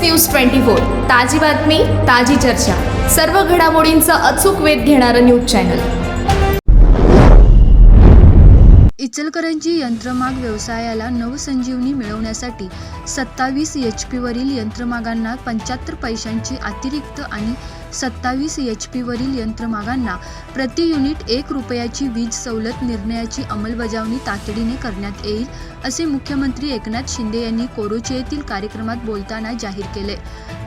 News twenty four ताजी बातमी ताजी चर्चा. सर्व घडामोडींचा अचूक वेध घेणारं न्यूज चॅनल. इचलकरंजी यंत्रमाग व्यवसायाला नवसंजीवनी मिळवण्यासाठी सत्तावीस एच पीवरील यंत्रमागांना पंच्याहत्तर पैशांची अतिरिक्त आणि सत्तावीस एच पीवरील यंत्रमागांना प्रति युनिट एक रुपयाची वीज सवलत निर्णयाची अंमलबजावणी तातडीने करण्यात येईल असे मुख्यमंत्री एकनाथ शिंदे यांनी कोरोची येथील कार्यक्रमात बोलताना जाहीर केले.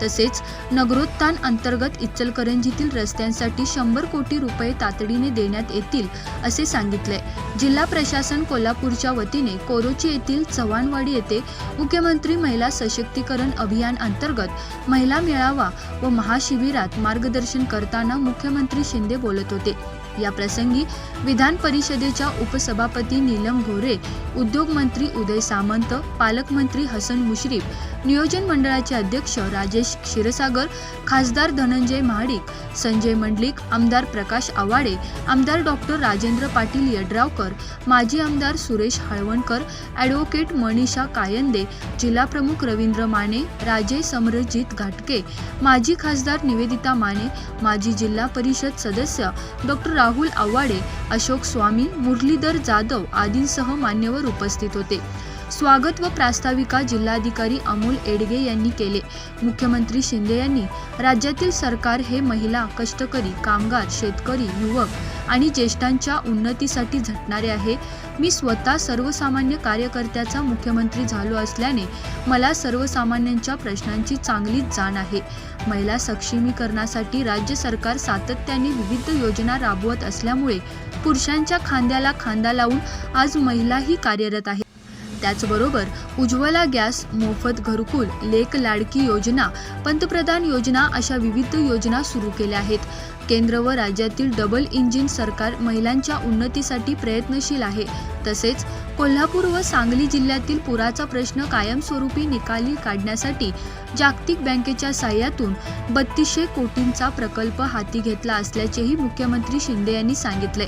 तसेच नगरोत्थान अंतर्गत इचलकरंजीतील रस्त्यांसाठी शंभर कोटी रुपये तातडीने देण्यात येतील असे सांगितले. जिल्हा प्रशासन कोल्हापूरच्या वतीने कोरोची येथील चव्हाणवाडी येथे मुख्यमंत्री महिला सशक्तीकरण अभियान अंतर्गत महिला मेळावा व महाशिबिरात मार्गदर्शन करताना मुख्यमंत्री शिंदे बोलत होते. या प्रसंगी विधान परिषदेच्या उपसभापती नीलम घोरे उद्योगमंत्री उदय सामंत पालकमंत्री हसन मुश्रीफ नियोजन मंडळाचे अध्यक्ष राजेश क्षीरसागर खासदार धनंजय महाडिक संजय मंडलिक आमदार प्रकाश आवाडे आमदार डॉक्टर राजेंद्र पाटील यड्रावकर माजी आमदार सुरेश हळवणकर ॲडव्होकेट मनीषा कायंदे जिल्हाप्रमुख रवींद्र माने राजे समरजित घाटके माजी खासदार निवेदिता माने माजी जिल्हा परिषद सदस्य डॉक्टर राहुल आव्हाडे अशोक स्वामी मुरलीधर जाधव आदींसह मान्यवर उपस्थित होते. स्वागत व प्रास्ताविका जिल्हाधिकारी अमोल एडगे यांनी केले. मुख्यमंत्री शिंदे यांनी राज्यातील सरकार हे महिला कष्टकरी कामगार शेतकरी युवक आणि ज्येष्ठांच्या उन्नतीसाठी झटणारे आहे. मी स्वतः सर्वसामान्य कार्यकर्त्याचा मुख्यमंत्री झालो असल्याने मला सर्वसामान्यांच्या प्रश्नांची चांगलीच जाण आहे. महिला सक्षमीकरणासाठी राज्य सरकार सातत्याने विविध योजना राबवत असल्यामुळे पुरुषांच्या खांद्याला खांदा लावून आज महिलाही कार्यरत आहेत. त्याचबरोबर उज्ज्वला गॅस मोफत घरकुल लेक लाडकी योजना पंतप्रधान योजना अशा विविध योजना सुरू केल्या आहेत. केंद्र व राज्यातील डबल इंजिन सरकार महिलांच्या उन्नतीसाठी प्रयत्नशील आहे. तसेच कोल्हापूर व सांगली जिल्ह्यातील पुराचा प्रश्न कायमस्वरूपी निकाली काढण्यासाठी जागतिक बँकेच्या साह्यातून बत्तीसशे कोटींचा प्रकल्प हाती घेतला असल्याचेही मुख्यमंत्री शिंदे यांनी सांगितले.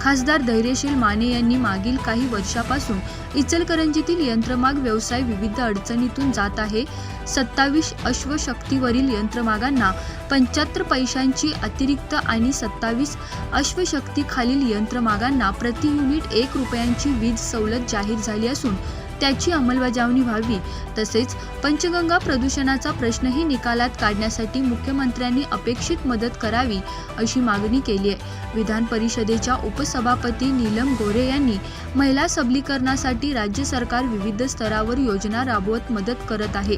खासदार धैर्यशील माने यांनी मागील काही वर्षापासून इचलकरंजीतील यंत्रमाग व्यवसाय विविध अडचणीतून जात आहे. सत्तावीस अश्वशक्तीवरील यंत्रमागांना पंच्याहत्तर पैशांची अतिरिक्त आणि सत्तावीस अश्वशक्तीखालील यंत्रमागांना प्रति युनिट एक रुपयांची वीज सवलत जाहीर झाली असून त्याची अंमलबजावणी व्हावी. तसेच पंचगंगा प्रदूषणाचा प्रश्नही निकालात काढण्यासाठी मुख्यमंत्र्यांनी अपेक्षित मदत करावी अशी मागणी केली आहे. विधान परिषदेच्या उपसभापती नीलम गोरे यांनी महिला सबलीकरणासाठी राज्य सरकार विविध स्तरावर योजना राबवत मदत करत आहे.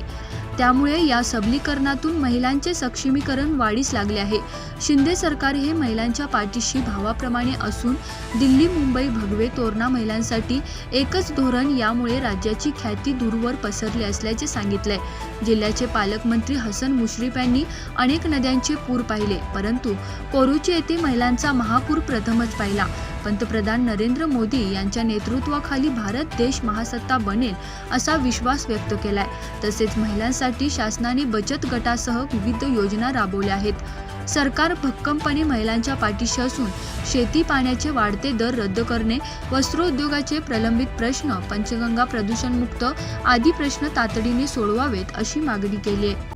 त्यामुळे या सबलीकरणातून महिलांचे सक्षमीकरण वाढीस लागले आहे. शिंदे सरकार हे महिलांच्या पाठीशी भावाप्रमाणे असून दिल्ली मुंबई भगवे तोरणा महिलांसाठी एकच धोरण यामुळे राज्याची ख्याती दूरवर पसरली असल्याचे सांगितले जिल्ह्याचे पालकमंत्री हसन मुश्रीफ यांनी अनेक नद्यांचे पूर पाहिले परंतु कोरुची येथे महिलांचा महापूर प्रथमच पाहिला. पंतप्रधान नरेंद्र मोदी यांच्या नेतृत्वाखाली भारत देश महासत्ता बनेल असा विश्वास व्यक्त केलाय. तसेच महिलांसाठी शासनाने बचत गटासह विविध योजना राबवल्या आहेत. सरकार भक्कमपणे महिलांच्या पाठीशी असून शेती पाण्याचे वाढते दर रद्द करणे वस्त्रोद्योगाचे प्रलंबित प्रश्न पंचगंगा प्रदूषणमुक्त आदी प्रश्न तातडीने सोडवावेत अशी मागणी केली आहे.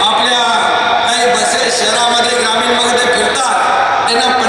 आपल्या काही बसेस शहरामध्ये फिरतात त्यांना